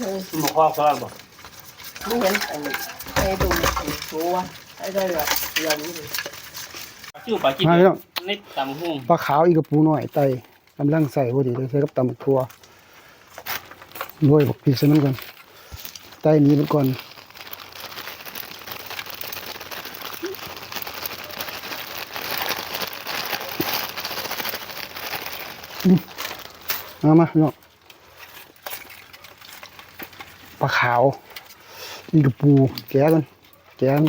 เคยหมกข้อสลัดบ่ไม่เห็นไอ้ไอ้ดูตัวไอ้ได้แบบเรื่องนี้ชื่อปลากินมาแล้วนิดตำหุ่งปลาขาวอีกกระปูหน่อยไตกำลังใส่พอดีเลยใส่กับตำบักทัวโรยบักพริกใส่มันก่อนไตนี้มันก่อนอืมมามาเนาะ ปลาขาวอีกกระปูแกะกันแกะกัน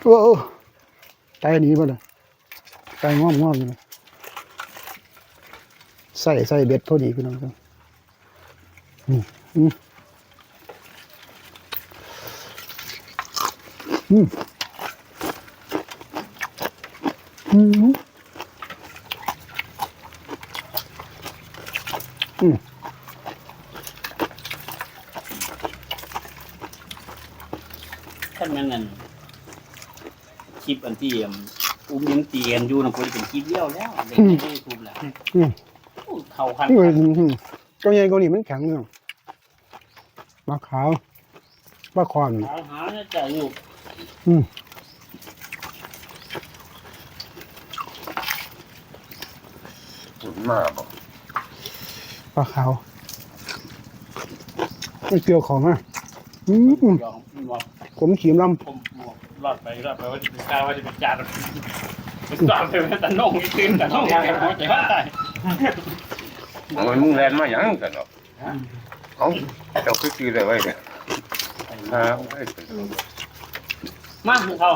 โอ้โอ้ไตหนี้มาเลยไก่งอมงอมอยู่นะใส่ใส่เบ็ดพอดีพี่น้องครับอืมอืมอืมอืม ท่านแม่นนั่นคลิปอันที่อุ้มยิ้มเตียนอยู่นะคนเป็นคลิปเดียวแล้วเด็กไม่ได้ทุบแล้วอืมโอ้เข่าคันนี่เลยอืมเจ้าใหญ่กว่านี้มันแข็งเนาะปลาขาวปลาคอน หาหาเนี่ยจะอยู่อืม มาบอกปลาขาวไม่เกี่ยวของอะอืมอืมยอมบอก ผมขีมลผมบอกรอดไปรอดไปว่าจะเป็นกล้าว่าจะเป็นจานเป็นจานเป็นตะน่งนี่ตื่นตะน่งยังไงหัวใจว่าตายมันมึงแลนมาหยังกันหรอกเอาเจ้าคือชื่ออะไรไว้เนี่ยฮะไว้เป็นมาคือเขา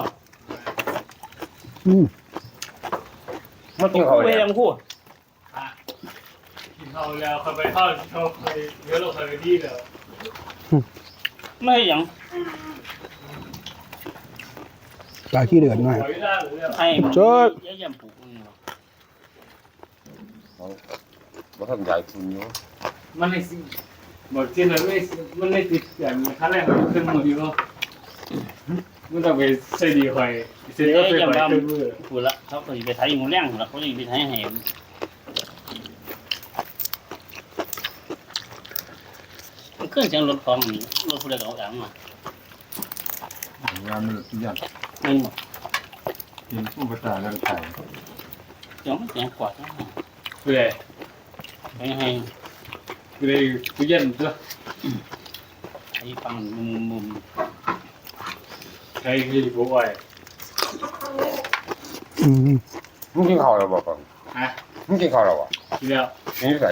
ำอืมมันกินเขาเวเนี่ยยังพูดกินข้าวแล้วเขาไปเข้าเขาไปเยอะลงไปที่เด้อไม่ยัง ปลาขี้เดือดหน่อยหอยได้หรือเนี่ยให้โจ้ยยายยำปูนี่วะบ่ทำใหญ่คุณอยู่มันในสิ่งบอกที่นั้นไม่มันไม่ติดอย่างขั้นแรกมันขึ้นมือดีเนาะมันต้องไปใส่ดีคอยเสร็จก็ไปคอยขึ้นมือพูดละเขาก็จะไปไทยหมูแรงพูดละเขาจะไปไทยแหมมันเครื่องจังรถของนี่รถผู้ใดก็เอาอย่างมา งานมันยันไม่ห มดกินผู้ประสาทางไทยเดี๋ยวมันเสียงกวาดนะเพื่อไปให้เพื่อกูยันตัวไอ้ฟังมุมมุมใครที่กูไว้อืมมึงกินข้าวแล้วบ่ปังฮะมึงกินข้าวแล้วบ่ทีแล้วนี่ใส่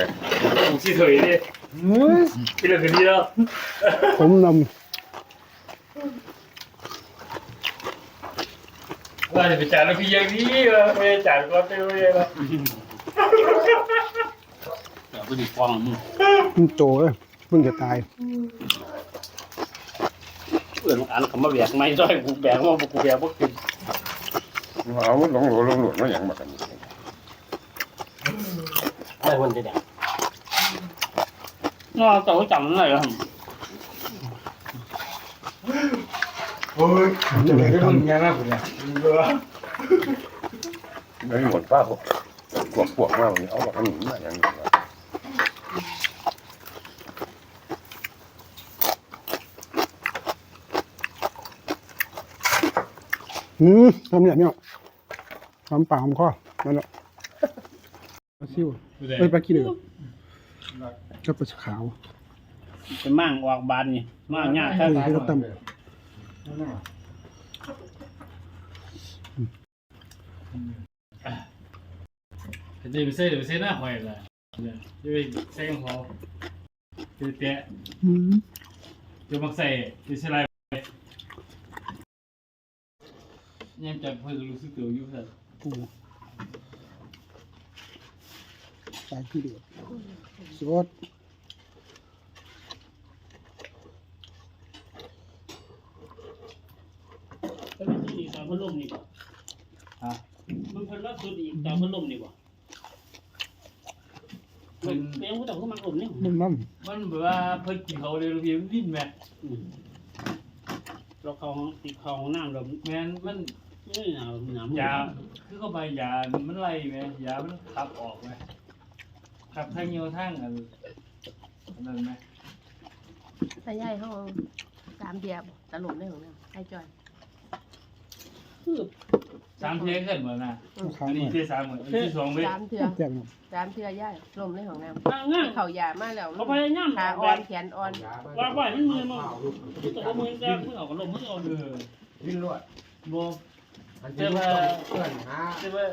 กูชี้ถอยดิที่เราคืนนี้แล้วผมน เราจะไปจ่ายแล้วพี่ยังนี่ไม่จ่ายก็ไม่ไม่แล้วเดี๋ยวไปดีฟังมึงำมันโตเลยเพิ่งจะตายเพื่อนอ่านคำว่าแบกไม่ด้อยกูแบกว่ากูแบกว่ากินเอาหลงหลงหลงหลงมาหยังมากันได้คนจะแดกนอกจากจำอะไรครับ โอ้ยจะแบกทมึงยังไงผมเนี่ยเบื่อไม่หมดป้าพวกพวกพวกมาเอาว่ากันมาหยังำอืมทำเนี่ยเนี่ยทำปากทำคอนั่นแหละปลาซิวเอ้ยปลาขี้เดือดก็ปลาขาวเป็นมั่งวางบานนี่มั่งยากเอแค่อที่เรา ตำจะไปเซ่ไปเซ่หน้าหอยเลยจะไปเซ่ของเขาเตะอืมจะมาใส่จะใช่ไรยังจะเพิ่งรู้สึกตัวอยู่สัตว์ปูปลาขี้เดือดสด ก็เป็นที่นี่ ตามพัดลมนี่ป่ะฮะมันพัดลมสุดอีกตามพัดลมนี่ป่ะมันเป็นผู้ต่างผู้มักลมนี่มันมันมันแบบว่าเพิ่งกินเขาเลยเราเพียงดิ้นแม่เราเขาติดเขาน้ำเราแม่นมันไม่หนาวหนาวยาคือเข้าไปยามันไล่ไหมยามันขับออกไหมขับทางเงียวทางอันนั้นใหญ่เขาสามเดียบตลบได้ของเนี่ยให้จอย สามเทยขึ้นเหมือนน่ะขาอันหน่นี้อยเทยสามเหมือนอันที่สองเว้ยสามเทือแจ่มเนาะสามเทือย่ายลมได้ของน้อะงั้นำเขายามาแล้วเขาพยายามขาแบอ่อนบแขนอ่อนว่าบ่อยมันมือมั้งแต่ว่ามือจะมือออกก็ลมมือออกเออวิ่งรวดบ่มันจะมีเพื่อนหาแต่ว่า